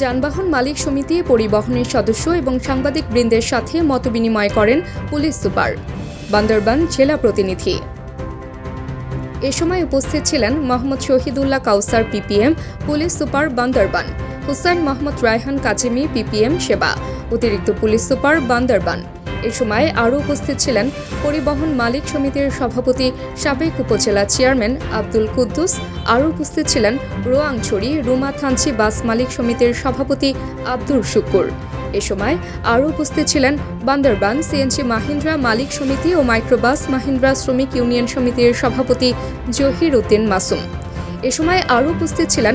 যানবাহন মালিক সমিতি, পরিবহনের সদস্য এবং সাংবাদিক বৃন্দের সাথে মতবিনিময় করেন পুলিশ সুপার। বান্দরবান জেলা প্রতিনিধি। এ সময় উপস্থিত ছিলেন Mohammad Shahidullah Kawsar, PPM, police super Bandarban, Hussain Mohammad Raihan Kazimi, PPM সেবা, অতিরিক্ত পুলিশ সুপার বান্দরবান। এ সময় আরও উপস্থিত ছিলেন পরিবহন মালিক সমিতির সভাপতি, সাবেক উপজেলা চেয়ারম্যান আব্দুল কুদ্দুস। আরও উপস্থিত ছিলেন রোয়াংছড়ি রুমা থানচি বাস মালিক সমিতির সভাপতি আব্দুর শুকুর। এ সময় আরও উপস্থিত ছিলেন বান্দরবান সিএনজি মাহিন্দ্রা মালিক সমিতি ও মাইক্রোবাস মাহিন্দ্রা শ্রমিক ইউনিয়ন সমিতির সভাপতি জহির উদ্দিন মাসুম। এ সময় আরও উপস্থিত ছিলেন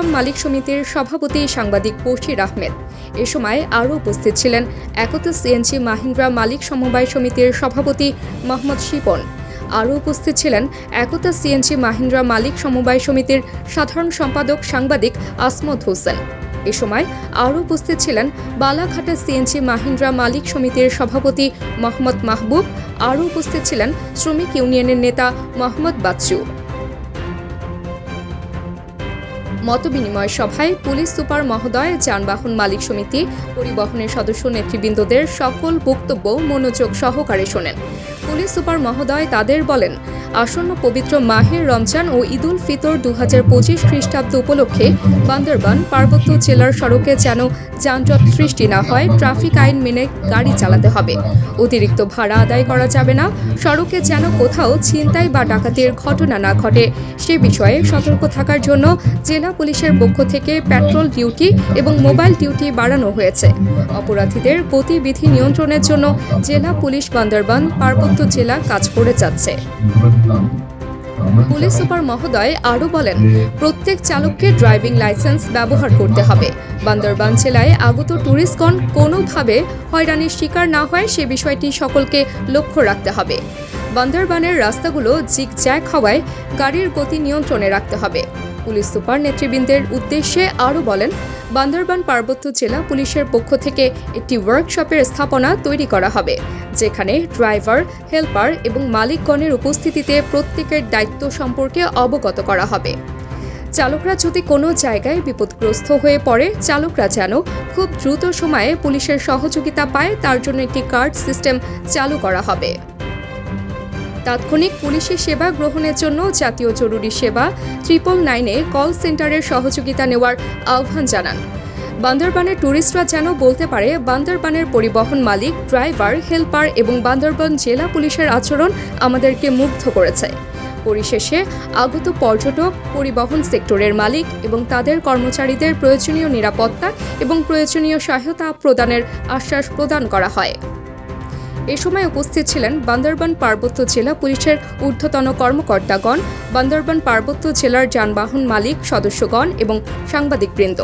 টমটম মালিক সমিতির সভাপতি সাংবাদিক বশির আহমেদ। এ সময় আরও উপস্থিত ছিলেন একতা সিএনজি মাহিন্দ্রা মালিক সমবায় সমিতির সভাপতি মোহাম্মদ শিপন। আরও উপস্থিত ছিলেন একতা সিএনজি মাহিন্দ্রা মালিক সমবায় সমিতির সাধারণ সম্পাদক সাংবাদিক আসমত হোসেন। এ সময় আরও উপস্থিত ছিলেন বালাঘাটা সিএনজি মাহিন্দ্রা মালিক সমিতির সভাপতি মোহাম্মদ মাহবুব। আরও উপস্থিত ছিলেন শ্রমিক ইউনিয়নের নেতা মোহাম্মদ বাচ্চু। মতবিনিময় সভায় পুলিশ সুপার মহোদয়, যানবাহন মালিক সমিতি, পরিবহনের সদস্য নেতৃবৃন্দদের সকল বক্তব্য মনোযোগ সহকারে শোনেন। পুলিশ সুপার মহোদয় তাদের বলেন আসন্ন পবিত্র মাহের রমজান ও ঈদুল ফিতর দু হাজার পঁচিশ খ্রিস্টাব্দ উপলক্ষে বান্দরবান পার্বত্য জেলার সড়কে যেন যানজট সৃষ্টি না হয়, ট্রাফিক আইন মেনে গাড়ি চালাতে হবে। অতিরিক্ত ভাড়া আদায় করা যাবে না, সড়কে যেন কোথাও ছিনতাই বা ডাকাতির ঘটনা না ঘটে। সে বিষয়ে সতর্ক থাকার জন্য জেলা পুলিশের পক্ষ থেকে পেট্রোল ডিউটি এবং মোবাইল ডিউটি বাড়ানো হয়েছে। অপরাধীদের গতিবিধি নিয়ন্ত্রণের জন্য জেলা পুলিশ বান্দরবান পার্বত্য জেলা কাজ করে যাচ্ছে। পুলিশ সুপার মহোদয় আরও বলেন, প্রত্যেক চালককে ড্রাইভিং লাইসেন্স ব্যবহার করতে হবে। বান্দরবান জেলায় আগত ট্যুরিস্টগণ কোনোভাবে হয়রানির শিকার না হয়, সে বিষয়টি সকলকে লক্ষ্য রাখতে হবে। বান্দরবানের রাস্তাগুলো জিগজ্যাগ হওয়ায় গাড়ির গতি নিয়ন্ত্রণে রাখতে হবে। পুলিশ সুপার নেতৃবৃন্দের উদ্দেশ্যে আরও বলেন, বান্দরবান পার্বত্য জেলা পুলিশের পক্ষ থেকে একটি ওয়ার্কশপের স্থাপনা তৈরি করা হবে, যেখানে ড্রাইভার, হেল্পার এবং মালিকগণের উপস্থিতিতে প্রত্যেকের দায়িত্ব সম্পর্কে অবগত করা হবে। চালকরা যদি কোনো জায়গায় বিপদগ্রস্ত হয়ে পড়ে, চালকরা যেন খুব দ্রুত সময়ে পুলিশের সহযোগিতা পায়, তার জন্য একটি কার্ড সিস্টেম চালু করা হবে। তাৎক্ষণিক পুলিশি সেবা গ্রহণের জন্য জাতীয় জরুরি সেবা ট্রিপল নাইনে কল সেন্টারের সহযোগিতা নেওয়ার আহ্বান জানান। বান্দরবানের ট্যুরিস্টরা যেন বলতে পারে, বান্দরবানের পরিবহন মালিক, ড্রাইভার, হেল্পার এবং বান্দরবান জেলা পুলিশের আচরণ আমাদেরকে মুগ্ধ করেছে। পরিশেষে আগত পর্যটক, পরিবহন সেক্টরের মালিক এবং তাদের কর্মচারীদের প্রয়োজনীয় নিরাপত্তা এবং প্রয়োজনীয় সহায়তা প্রদানের আশ্বাস প্রদান করা হয়। এ সময় উপস্থিত ছিলেন বান্দরবান পার্বত্য জেলা পুলিশের ঊর্ধ্বতন কর্মকর্তাগণ, বান্দরবান পার্বত্য জেলার যানবাহন মালিক, সদস্যগণ এবং সাংবাদিকবৃন্দ।